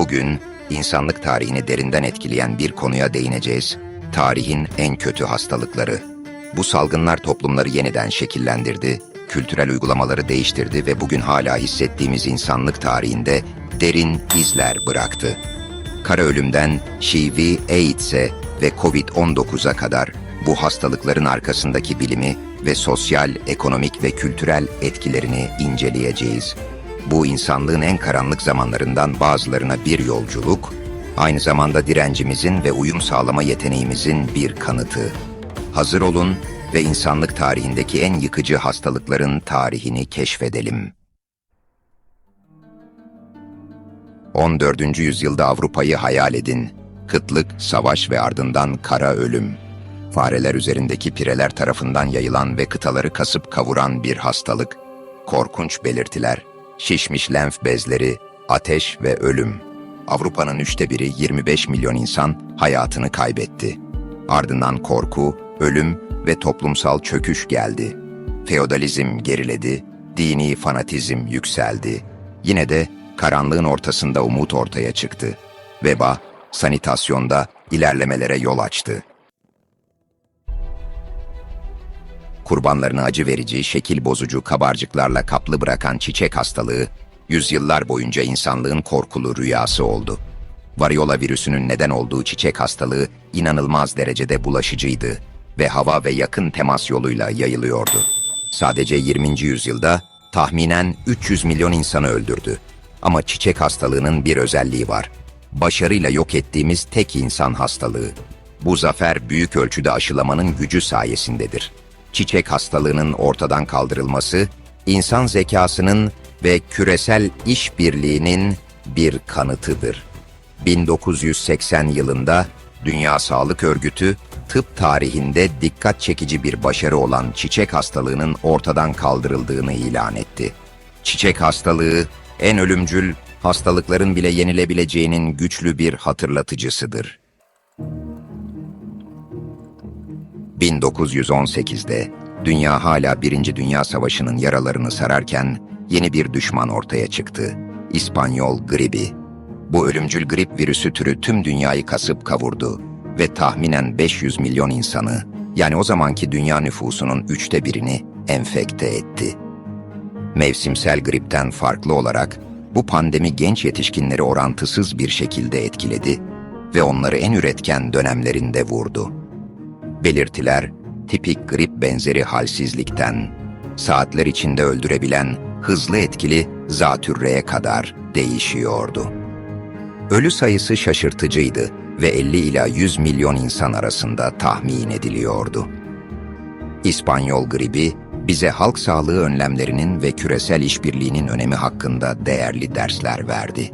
Bugün insanlık tarihini derinden etkileyen bir konuya değineceğiz. Tarihin en kötü hastalıkları. Bu salgınlar toplumları yeniden şekillendirdi, kültürel uygulamaları değiştirdi ve bugün hala hissettiğimiz insanlık tarihinde derin izler bıraktı. Kara ölümden HIV, AIDS'e ve COVID-19'a kadar bu hastalıkların arkasındaki bilimi ve sosyal, ekonomik ve kültürel etkilerini inceleyeceğiz. Bu insanlığın en karanlık zamanlarından bazılarına bir yolculuk, aynı zamanda direncimizin ve uyum sağlama yeteneğimizin bir kanıtı. Hazır olun ve insanlık tarihindeki en yıkıcı hastalıkların tarihini keşfedelim. 14. yüzyılda Avrupa'yı hayal edin. Kıtlık, savaş ve ardından kara ölüm. Fareler üzerindeki pireler tarafından yayılan ve kıtaları kasıp kavuran bir hastalık. Korkunç belirtiler, şişmiş lenf bezleri, ateş ve ölüm. Avrupa'nın üçte biri 25 milyon insan hayatını kaybetti. Ardından korku, ölüm ve toplumsal çöküş geldi. Feodalizm geriledi, dini fanatizm yükseldi. Yine de karanlığın ortasında umut ortaya çıktı. Veba, sanitasyonda ilerlemelere yol açtı. Kurbanlarını acı verici, şekil bozucu kabarcıklarla kaplı bırakan çiçek hastalığı, yüzyıllar boyunca insanlığın korkulu rüyası oldu. Variola virüsünün neden olduğu çiçek hastalığı inanılmaz derecede bulaşıcıydı ve hava ve yakın temas yoluyla yayılıyordu. Sadece 20. yüzyılda tahminen 300 milyon insanı öldürdü. Ama çiçek hastalığının bir özelliği var. Başarıyla yok ettiğimiz tek insan hastalığı. Bu zafer büyük ölçüde aşılamanın gücü sayesindedir. Çiçek hastalığının ortadan kaldırılması, insan zekasının ve küresel işbirliğinin bir kanıtıdır. 1980 yılında Dünya Sağlık Örgütü, tıp tarihinde dikkat çekici bir başarı olan çiçek hastalığının ortadan kaldırıldığını ilan etti. Çiçek hastalığı, en ölümcül hastalıkların bile yenilebileceğinin güçlü bir hatırlatıcısıdır. 1918'de dünya hala Birinci Dünya Savaşı'nın yaralarını sararken yeni bir düşman ortaya çıktı. İspanyol gribi. Bu ölümcül grip virüsü türü tüm dünyayı kasıp kavurdu ve tahminen 500 milyon insanı, yani o zamanki dünya nüfusunun üçte birini enfekte etti. Mevsimsel gripten farklı olarak bu pandemi genç yetişkinleri orantısız bir şekilde etkiledi ve onları en üretken dönemlerinde vurdu. Belirtiler, tipik grip benzeri halsizlikten, saatler içinde öldürebilen hızlı etkili zatürreye kadar değişiyordu. Ölü sayısı şaşırtıcıydı ve 50 ila 100 milyon insan arasında tahmin ediliyordu. İspanyol gribi bize halk sağlığı önlemlerinin ve küresel işbirliğinin önemi hakkında değerli dersler verdi.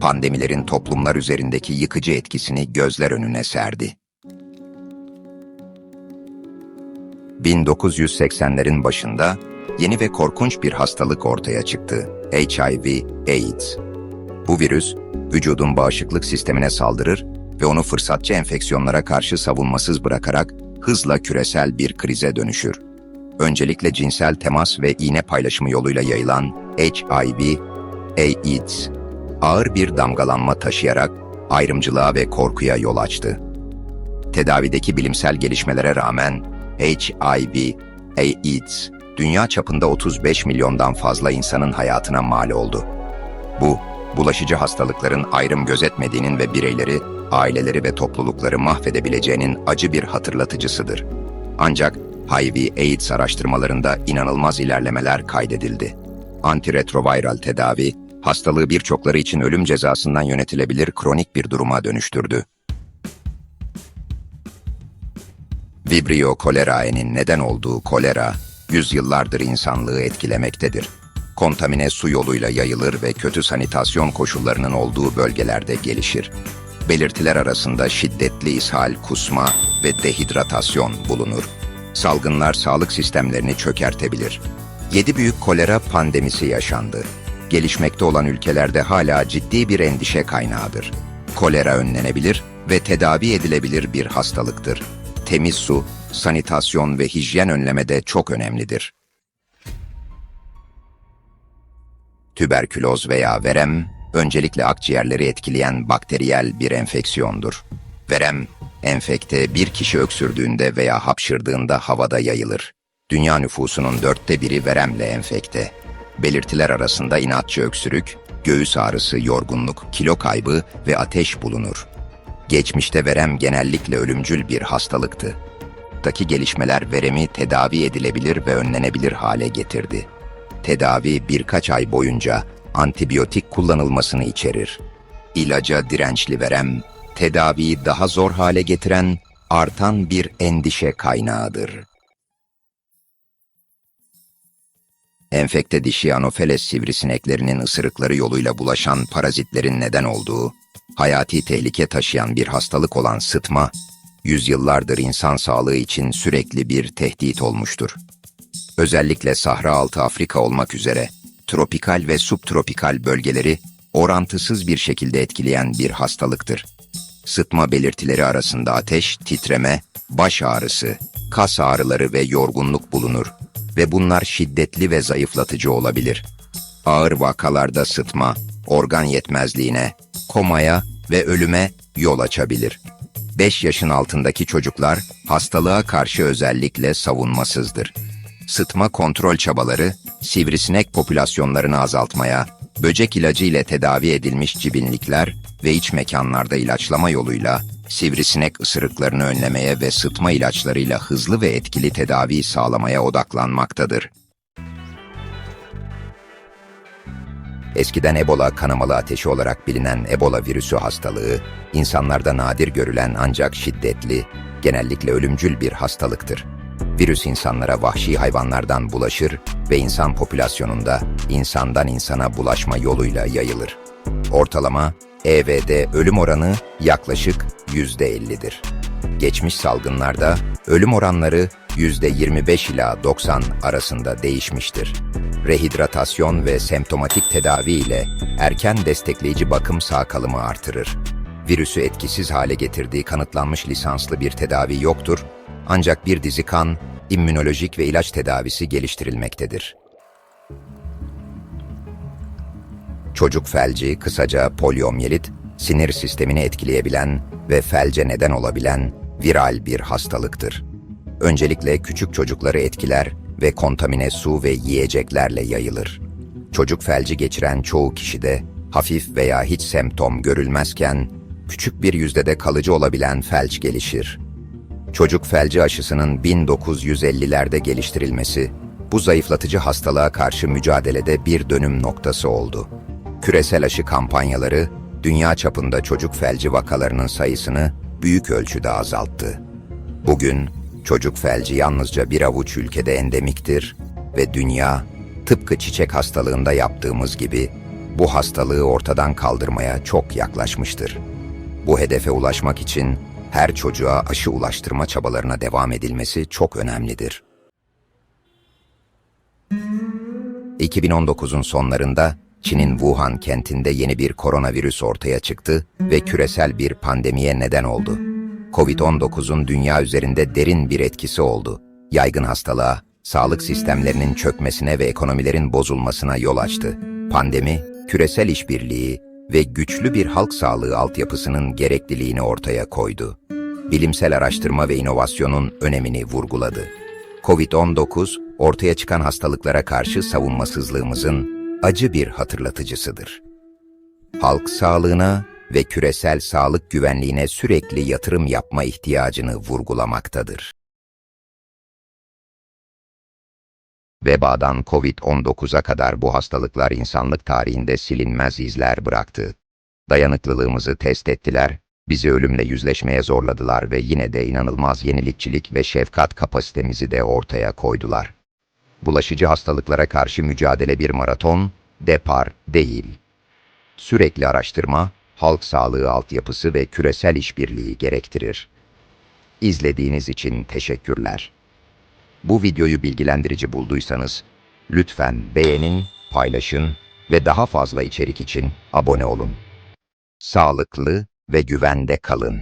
Pandemilerin toplumlar üzerindeki yıkıcı etkisini gözler önüne serdi. 1980'lerin başında yeni ve korkunç bir hastalık ortaya çıktı. HIV, AIDS. Bu virüs, vücudun bağışıklık sistemine saldırır ve onu fırsatçı enfeksiyonlara karşı savunmasız bırakarak hızla küresel bir krize dönüşür. Öncelikle cinsel temas ve iğne paylaşımı yoluyla yayılan HIV, AIDS, ağır bir damgalanma taşıyarak ayrımcılığa ve korkuya yol açtı. Tedavideki bilimsel gelişmelere rağmen HIV, AIDS, dünya çapında 35 milyondan fazla insanın hayatına mal oldu. Bu, bulaşıcı hastalıkların ayrım gözetmediğinin ve bireyleri, aileleri ve toplulukları mahvedebileceğinin acı bir hatırlatıcısıdır. Ancak HIV-AIDS araştırmalarında inanılmaz ilerlemeler kaydedildi. Antiretroviral tedavi, hastalığı birçokları için ölüm cezasından yönetilebilir kronik bir duruma dönüştürdü. Vibrio cholerae'nin neden olduğu kolera, yüzyıllardır insanlığı etkilemektedir. Kontamine su yoluyla yayılır ve kötü sanitasyon koşullarının olduğu bölgelerde gelişir. Belirtiler arasında şiddetli ishal, kusma ve dehidratasyon bulunur. Salgınlar sağlık sistemlerini çökertebilir. 7 büyük kolera pandemisi yaşandı. Gelişmekte olan ülkelerde hala ciddi bir endişe kaynağıdır. Kolera önlenebilir ve tedavi edilebilir bir hastalıktır. Temiz su, sanitasyon ve hijyen önlemede çok önemlidir. Tüberküloz veya verem öncelikle akciğerleri etkileyen bakteriyel bir enfeksiyondur. Verem, enfekte bir kişi öksürdüğünde veya hapşırdığında havada yayılır. Dünya nüfusunun dörtte biri veremle enfekte. Belirtiler arasında inatçı öksürük, göğüs ağrısı, yorgunluk, kilo kaybı ve ateş bulunur. Geçmişte verem genellikle ölümcül bir hastalıktı. Taki gelişmeler veremi tedavi edilebilir ve önlenebilir hale getirdi. Tedavi birkaç ay boyunca antibiyotik kullanılmasını içerir. İlaca dirençli verem, tedaviyi daha zor hale getiren artan bir endişe kaynağıdır. Enfekte dişi Anopheles sivrisineklerinin ısırıkları yoluyla bulaşan parazitlerin neden olduğu, hayati tehlike taşıyan bir hastalık olan sıtma, yüzyıllardır insan sağlığı için sürekli bir tehdit olmuştur. Özellikle Sahra Altı Afrika olmak üzere tropikal ve subtropikal bölgeleri orantısız bir şekilde etkileyen bir hastalıktır. Sıtma belirtileri arasında ateş, titreme, baş ağrısı, kas ağrıları ve yorgunluk bulunur ve bunlar şiddetli ve zayıflatıcı olabilir. Ağır vakalarda sıtma, organ yetmezliğine, komaya ve ölüme yol açabilir. 5 yaşın altındaki çocuklar hastalığa karşı özellikle savunmasızdır. Sıtma kontrol çabaları, sivrisinek popülasyonlarını azaltmaya, böcek ilacı ile tedavi edilmiş cibinlikler ve iç mekanlarda ilaçlama yoluyla sivrisinek ısırıklarını önlemeye ve sıtma ilaçlarıyla hızlı ve etkili tedavi sağlamaya odaklanmaktadır. Eskiden Ebola kanamalı ateşi olarak bilinen Ebola virüsü hastalığı, insanlarda nadir görülen ancak şiddetli, genellikle ölümcül bir hastalıktır. Virüs insanlara vahşi hayvanlardan bulaşır ve insan popülasyonunda insandan insana bulaşma yoluyla yayılır. Ortalama EVD ölüm oranı yaklaşık %50'dir. Geçmiş salgınlarda ölüm oranları %25 ila 90 arasında değişmiştir. Rehidratasyon ve semptomatik tedavi ile erken destekleyici bakım sağ kalımı artırır. Virüsü etkisiz hale getirdiği kanıtlanmış lisanslı bir tedavi yoktur, ancak bir dizi kan, immünolojik ve ilaç tedavisi geliştirilmektedir. Çocuk felci, kısaca poliomiyelit, sinir sistemini etkileyebilen ve felce neden olabilen viral bir hastalıktır. Öncelikle küçük çocukları etkiler ve kontamine su ve yiyeceklerle yayılır. Çocuk felci geçiren çoğu kişide hafif veya hiç semptom görülmezken küçük bir yüzdede kalıcı olabilen felç gelişir. Çocuk felci aşısının 1950'lerde geliştirilmesi bu zayıflatıcı hastalığa karşı mücadelede bir dönüm noktası oldu. Küresel aşı kampanyaları dünya çapında çocuk felci vakalarının sayısını büyük ölçüde azalttı. Bugün çocuk felci yalnızca bir avuç ülkede endemiktir ve dünya tıpkı çiçek hastalığında yaptığımız gibi bu hastalığı ortadan kaldırmaya çok yaklaşmıştır. Bu hedefe ulaşmak için her çocuğa aşı ulaştırma çabalarına devam edilmesi çok önemlidir. 2019'un sonlarında Çin'in Wuhan kentinde yeni bir koronavirüs ortaya çıktı ve küresel bir pandemiye neden oldu. Covid-19'un dünya üzerinde derin bir etkisi oldu. Yaygın hastalığa, sağlık sistemlerinin çökmesine ve ekonomilerin bozulmasına yol açtı. Pandemi, küresel işbirliği ve güçlü bir halk sağlığı altyapısının gerekliliğini ortaya koydu. Bilimsel araştırma ve inovasyonun önemini vurguladı. Covid-19, ortaya çıkan hastalıklara karşı savunmasızlığımızın acı bir hatırlatıcısıdır. Halk sağlığına ve küresel sağlık güvenliğine sürekli yatırım yapma ihtiyacını vurgulamaktadır. Vebadan Covid-19'a kadar bu hastalıklar insanlık tarihinde silinmez izler bıraktı. Dayanıklılığımızı test ettiler, bizi ölümle yüzleşmeye zorladılar ve yine de inanılmaz yenilikçilik ve şefkat kapasitemizi de ortaya koydular. Bulaşıcı hastalıklara karşı mücadele bir maraton, depar değil. Sürekli araştırma, halk sağlığı altyapısı ve küresel işbirliği gerektirir. İzlediğiniz için teşekkürler. Bu videoyu bilgilendirici bulduysanız, lütfen beğenin, paylaşın ve daha fazla içerik için abone olun. Sağlıklı ve güvende kalın.